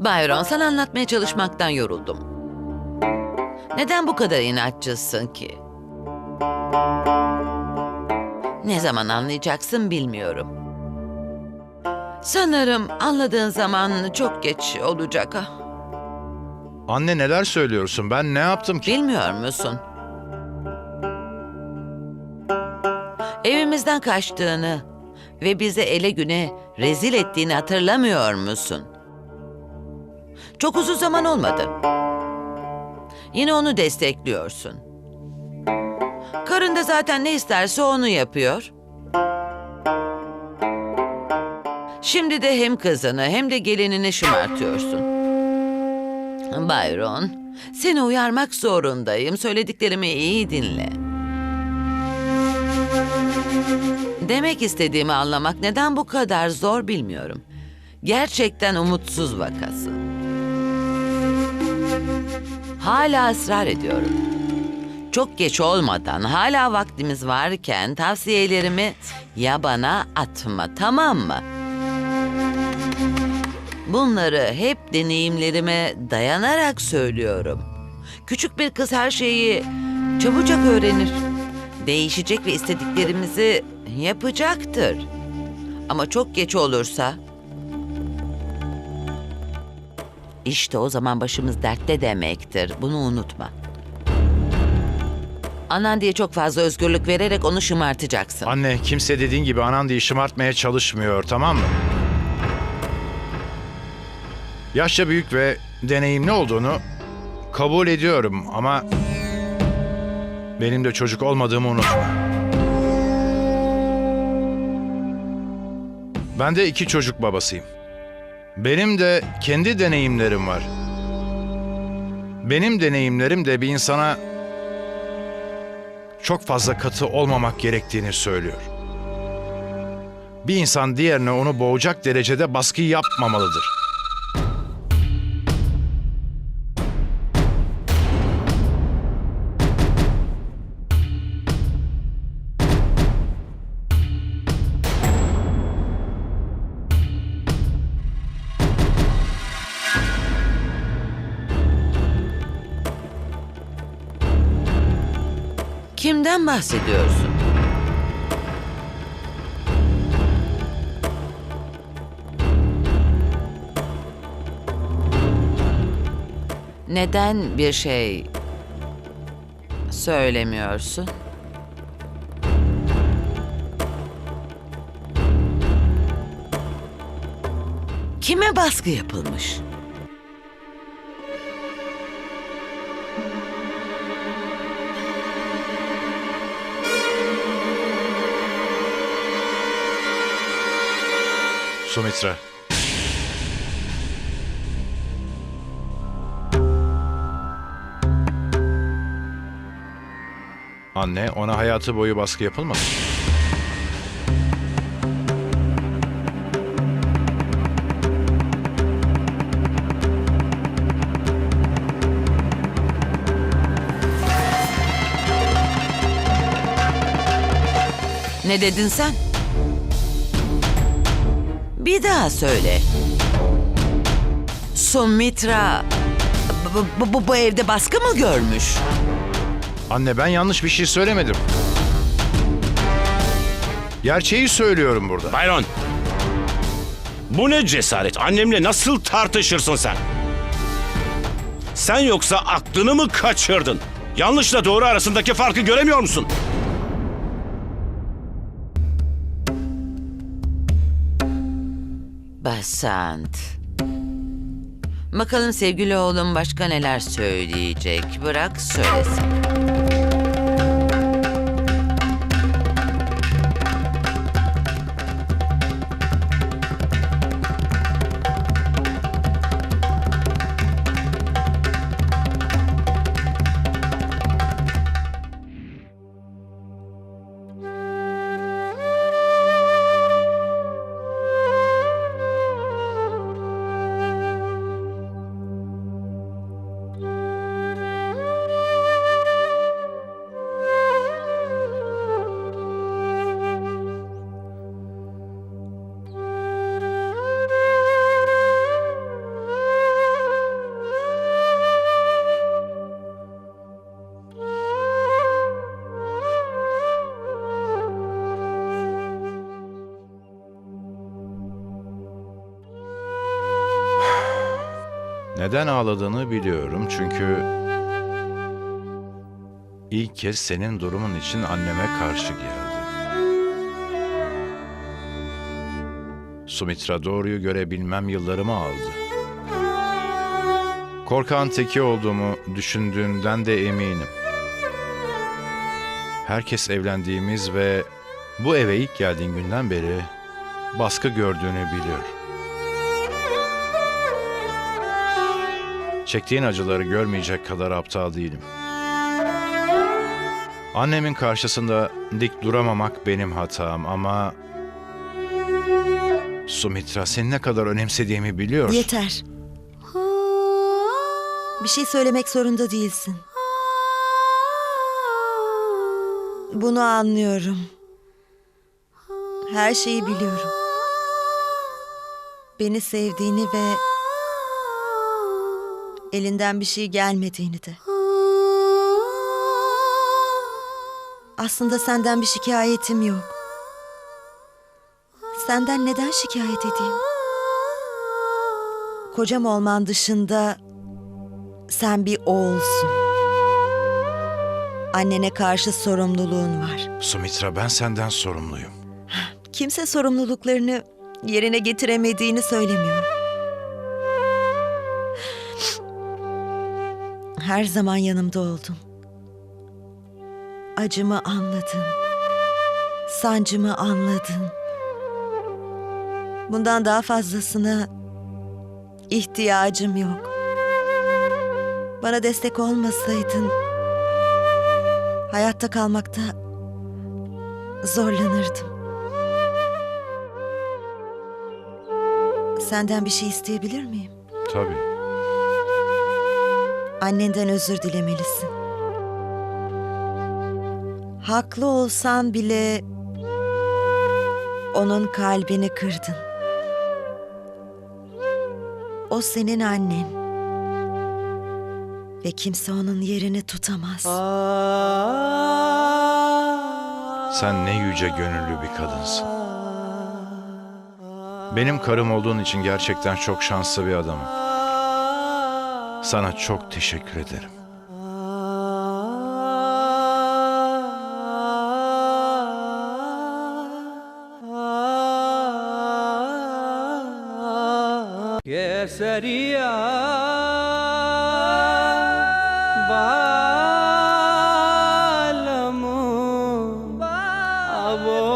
Byron, sana anlatmaya çalışmaktan yoruldum. Neden bu kadar inatçısın ki? Ne zaman anlayacaksın bilmiyorum. Sanırım anladığın zaman çok geç olacak ha. Anne neler söylüyorsun? Ben ne yaptım ki? Bilmiyor musun? Evimizden kaçtığını ve bizi ele güne rezil ettiğini hatırlamıyor musun? Çok uzun zaman olmadı. Yine onu destekliyorsun. Karın da zaten ne isterse onu yapıyor. Şimdi de hem kızını hem de gelinini şımartıyorsun. Byron, seni uyarmak zorundayım. Söylediklerimi iyi dinle. Demek istediğimi anlamak neden bu kadar zor bilmiyorum. Gerçekten umutsuz vakası. Hala ısrar ediyorum. Çok geç olmadan, hala vaktimiz varken tavsiyelerimi yabana atma, tamam mı? Bunları hep deneyimlerime dayanarak söylüyorum. Küçük bir kız her şeyi çabucak öğrenir. Değişecek ve istediklerimizi yapacaktır. Ama çok geç olursa işte o zaman başımız dertte demektir. Bunu unutma. Anan diye çok fazla özgürlük vererek onu şımartacaksın. Anne kimse dediğin gibi Anandi'yi şımartmaya çalışmıyor tamam mı? Yaşça büyük ve deneyimli olduğunu kabul ediyorum ama benim de çocuk olmadığımı unutma. Ben de iki çocuk babasıyım. Benim de kendi deneyimlerim var. Benim deneyimlerim de bir insana çok fazla katı olmamak gerektiğini söylüyor. Bir insan diğerine onu boğacak derecede baskı yapmamalıdır. Kimden bahsediyorsun? Neden bir şey söylemiyorsun? Kime baskı yapılmış? Sumitra. Anne ona hayatı boyu baskı yapılmadı. Ne dedin sen? Bir daha söyle. Sumitra bu, bu, bu, evde baskı mı görmüş? Anne ben yanlış bir şey söylemedim. Gerçeği söylüyorum burada. Byron. Bu ne cesaret? Annemle nasıl tartışırsın sen? Sen yoksa aklını mı kaçırdın? Yanlışla doğru arasındaki farkı göremiyor musun? Basant. Bakalım sevgili oğlum başka neler söyleyecek. Bırak söylesin. Neden ağladığını biliyorum çünkü ilk kez senin durumun için anneme karşı geldi. Sumitra doğruyu görebilmem yıllarımı aldı. Korkan teki olduğumu düşündüğünden de eminim. Herkes evlendiğimiz ve bu eve ilk geldiğin günden beri baskı gördüğünü biliyor. Çektiğin acıları görmeyecek kadar aptal değilim. Annemin karşısında dik duramamak benim hatam ama... Sumitra seni ne kadar önemsediğimi biliyorsun. Yeter. Bir şey söylemek zorunda değilsin. Bunu anlıyorum. Her şeyi biliyorum. Beni sevdiğini ve elinden bir şey gelmediğini de. Aslında senden bir şikayetim yok. Senden neden şikayet edeyim? Kocam olman dışında sen bir oğulsun. Annene karşı sorumluluğun var. Sumitra ben senden sorumluyum. Kimse sorumluluklarını yerine getiremediğini söylemiyor. Her zaman yanımda oldun. Acımı anladın. Sancımı anladın. Bundan daha fazlasına ihtiyacım yok. Bana destek olmasaydın hayatta kalmakta zorlanırdım. Senden bir şey isteyebilir miyim? Tabii. Annenden özür dilemelisin. Haklı olsan bile onun kalbini kırdın. O senin annen. Ve kimse onun yerini tutamaz. Sen ne yüce gönüllü bir kadınsın. Benim karım olduğun için gerçekten çok şanslı bir adamım. Sana çok teşekkür ederim. Keseriya Bağ